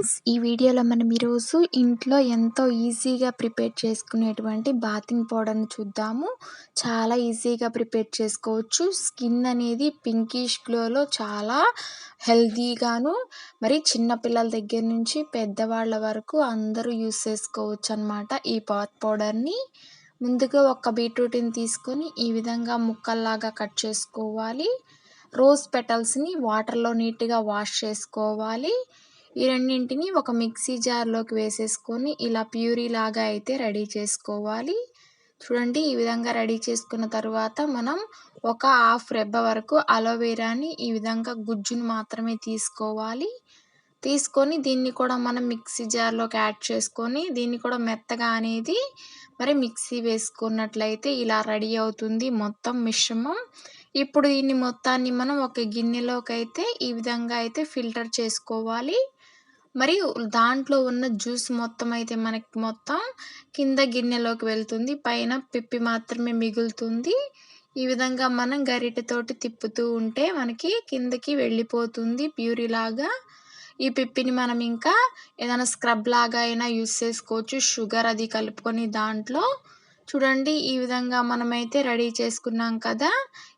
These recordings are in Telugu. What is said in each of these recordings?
ఫ్రెండ్స్ ఈ వీడియోలో మనం ఈరోజు ఇంట్లో ఎంతో ఈజీగా ప్రిపేర్ చేసుకునేటువంటి బాతింగ్ పౌడర్ని చూద్దాము. చాలా ఈజీగా ప్రిపేర్ చేసుకోవచ్చు. స్కిన్ అనేది పింకిష్ గ్లోలో చాలా హెల్తీగాను మరి చిన్నపిల్లల దగ్గర నుంచి పెద్దవాళ్ళ వరకు అందరూ యూస్ చేసుకోవచ్చు అనమాట ఈ బాత్ పౌడర్ని. ముందుగా ఒక బీట్రూట్ని తీసుకొని ఈ విధంగా ముక్కల్లాగా కట్ చేసుకోవాలి. రోజ్ పెటల్స్ని వాటర్లో నీట్గా వాష్ చేసుకోవాలి. ఈ రెండింటిని ఒక మిక్సీ జార్లోకి వేసేసుకొని ఇలా ప్యూరీ లాగా అయితే రెడీ చేసుకోవాలి. చూడండి ఈ విధంగా రెడీ చేసుకున్న తర్వాత మనం ఒక హాఫ్ రెబ్బ వరకు అలోవెరాని ఈ విధంగా గుజ్జును మాత్రమే తీసుకోవాలి. తీసుకొని దీన్ని కూడా మనం మిక్సీ జార్లోకి యాడ్ చేసుకొని దీన్ని కూడా మెత్తగా అనేది మరి మిక్సీ వేసుకున్నట్లయితే ఇలా రెడీ అవుతుంది మొత్తం మిశ్రమం. ఇప్పుడు దీన్ని మొత్తాన్ని మనం ఒక గిన్నెలోకి అయితే ఈ విధంగా అయితే ఫిల్టర్ చేసుకోవాలి. మరి దాంట్లో ఉన్న జ్యూస్ మొత్తం అయితే మనకి మొత్తం కింద గిన్నెలోకి వెళ్తుంది. పైన పిప్పి మాత్రమే మిగులుతుంది. ఈ విధంగా మనం గరిటెతోటి తిప్పుతూ ఉంటే మనకి కిందకి వెళ్ళిపోతుంది ప్యూరీ లాగా. ఈ పిప్పిని మనం ఇంకా ఏదైనా స్క్రబ్ లాగా అయినా యూస్ చేసుకోవచ్చు. షుగర్ అది కలుపుకొని దాంట్లో. చూడండి ఈ విధంగా మనమైతే రెడీ చేసుకున్నాం కదా.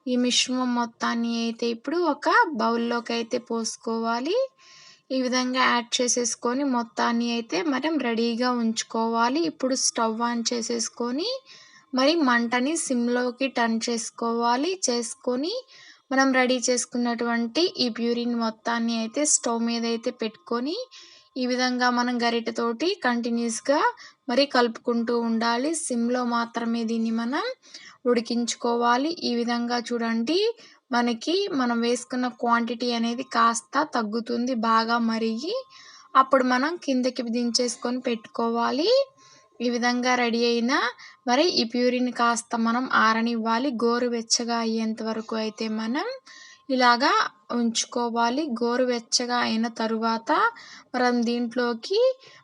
ఈ మిశ్రమం మొత్తాన్ని అయితే ఇప్పుడు ఒక బౌల్లోకి అయితే పోసుకోవాలి. ఈ విధంగా యాడ్ చేసేసుకొని మొత్తాన్ని అయితే మనం రెడీగా ఉంచుకోవాలి. ఇప్పుడు స్టవ్ ఆన్ చేసేసుకొని మరి మంటని సిమ్లోకి టర్న్ చేసుకోవాలి. చేసుకొని మనం రెడీ చేసుకున్నటువంటి ఈ ప్యూరిన్ మొత్తాన్ని అయితే స్టవ్ మీద అయితే పెట్టుకొని ఈ విధంగా మనం గరిటతోటి కంటిన్యూస్గా మరి కలుపుకుంటూ ఉండాలి. సిమ్లో మాత్రమే దీన్ని మనం ఉడికించుకోవాలి. ఈ విధంగా చూడండి. మనకి మనం వేసుకున్న క్వాంటిటీ అనేది కాస్త తగ్గుతుంది బాగా మరిగి అప్పుడు మనం కిందకి దించేసుకొని పెట్టుకోవాలి. ఈ విధంగా రెడీ అయిన మరి ఈ ప్యూరిని కాస్త మనం ఆరనివ్వాలి. గోరువెచ్చగా అయ్యేంత వరకు అయితే మనం ఇలాగా ఉంచుకోవాలి. గోరువెచ్చగా అయిన తరువాత మనం దీంట్లోకి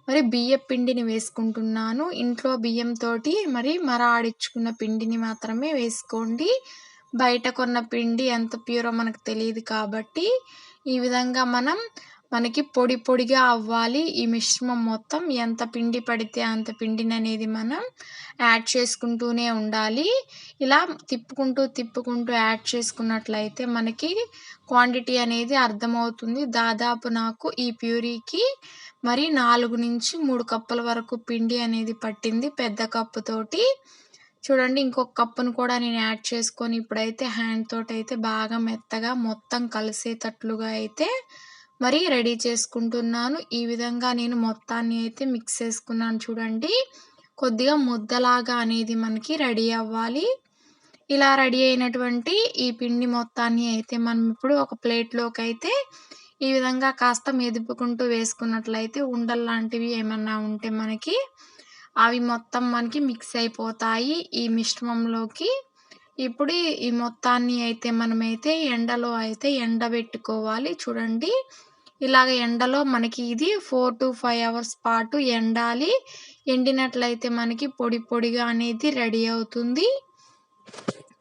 మరి బియ్య పిండిని వేసుకుంటున్నాను. ఇంట్లో బియ్యంతో మరి మర ఆడించుకున్న పిండిని మాత్రమే వేసుకోండి. బయట కొన్న పిండి ఎంత ప్యూరో మనకు తెలియదు కాబట్టి ఈ విధంగా మనం మనకి పొడి పొడిగా అవ్వాలి. ఈ మిశ్రమం మొత్తం ఎంత పిండి పడితే అంత పిండిని అనేది మనం యాడ్ చేసుకుంటూనే ఉండాలి. ఇలా తిప్పుకుంటూ తిప్పుకుంటూ యాడ్ చేసుకున్నట్లయితే మనకి క్వాంటిటీ అనేది అర్థమవుతుంది. దాదాపు నాకు ఈ ప్యూరీకి మరి నాలుగు నుంచి మూడు కప్పుల వరకు పిండి అనేది పట్టింది పెద్ద కప్పుతోటి. చూడండి ఇంకొక కప్పును కూడా నేను యాడ్ చేసుకొని ఇప్పుడైతే హ్యాండ్ తోటి అయితే బాగా మెత్తగా మొత్తం కలిసేటట్లుగా అయితే మరి రెడీ చేసుకుంటున్నాను. ఈ విధంగా నేను మొత్తాన్ని అయితే మిక్స్ చేసుకున్నాను చూడండి. కొద్దిగా ముద్దలాగా అనేది మనకి రెడీ అవ్వాలి. ఇలా రెడీ అయినటువంటి ఈ పిండి మొత్తాన్ని అయితే మనం ఇప్పుడు ఒక ప్లేట్లోకి అయితే ఈ విధంగా కాస్త మెదుపుకుంటూ వేసుకున్నట్లయితే ఉండల్లాంటివి ఏమన్నా ఉంటే మనకి అవి మొత్తం మనకి మిక్స్ అయిపోతాయి ఈ మిశ్రమంలోకి. ఇప్పుడు ఈ మొత్తాన్ని అయితే మనమైతే ఎండలో అయితే ఎండబెట్టుకోవాలి. చూడండి. ఇలాగ ఎండలో మనకి ఇది ఫోర్ టు ఫైవ్ అవర్స్ పాటు ఎండాలి. ఎండినట్లయితే మనకి పొడి పొడిగా అనేది రెడీ అవుతుంది.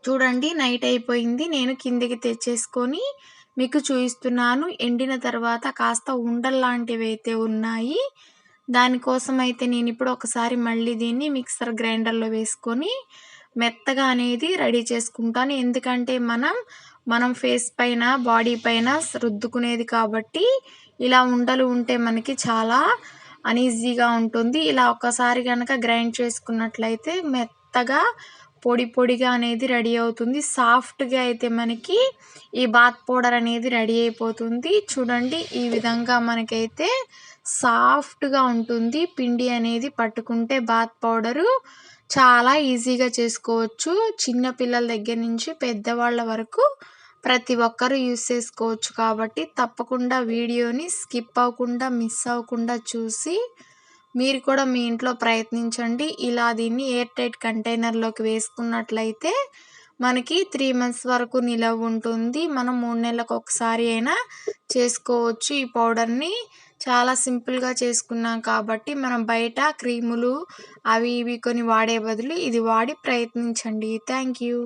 చూడండి. నైట్ అయిపోయింది. నేను కిందికి తెచ్చేసుకొని మీకు చూపిస్తున్నాను. ఎండిన తర్వాత కాస్త ఉండల్లాంటివి అయితే ఉన్నాయి. దానికోసం అయితే నేను ఇప్పుడు ఒకసారి మళ్ళీ దీన్ని మిక్సర్ గ్రైండర్లో వేసుకొని మెత్తగా అనేది రెడీ చేసుకుంటాను. ఎందుకంటే మనం మనం ఫేస్ పైన బాడీ పైన రుద్దుకునేది కాబట్టి ఇలా ఉండలు ఉంటే మనకి చాలా అనీజీగా ఉంటుంది. ఇలా ఒక్కసారి కనుక గ్రైండ్ చేసుకున్నట్లయితే మెత్తగా పొడి పొడిగా అనేది రెడీ అవుతుంది. సాఫ్ట్గా అయితే మనకి ఈ బాత్ పౌడర్ అనేది రెడీ అయిపోతుంది. చూడండి ఈ విధంగా మనకైతే సాఫ్ట్గా ఉంటుంది. పిండి అనేది పట్టుకుంటే బాత్ పౌడరు చాలా ఈజీగా చేసుకోవచ్చు. చిన్న పిల్లల దగ్గర నుంచి పెద్దవాళ్ళ వరకు ప్రతి ఒక్కరూ యూస్ చేసుకోవచ్చు కాబట్టి తప్పకుండా వీడియోని స్కిప్ అవ్వకుండా మిస్ అవ్వకుండా చూసి మీరు కూడా మీ ఇంట్లో ప్రయత్నించండి. ఇలా దీన్ని ఎయిర్ టైట్ కంటైనర్లోకి వేసుకున్నట్లయితే మనకి త్రీ మంత్స్ వరకు నిలవ ఉంటుంది. మనం మూడు నెలలకు ఒకసారి అయినా చేసుకోవచ్చు. ఈ పౌడర్ని చాలా సింపుల్గా చేసుకున్నాం కాబట్టి మనం బయట క్రీములు అవి ఇవి కొని వాడే బదులు ఇది వాడి ప్రయత్నించండి. Thank you.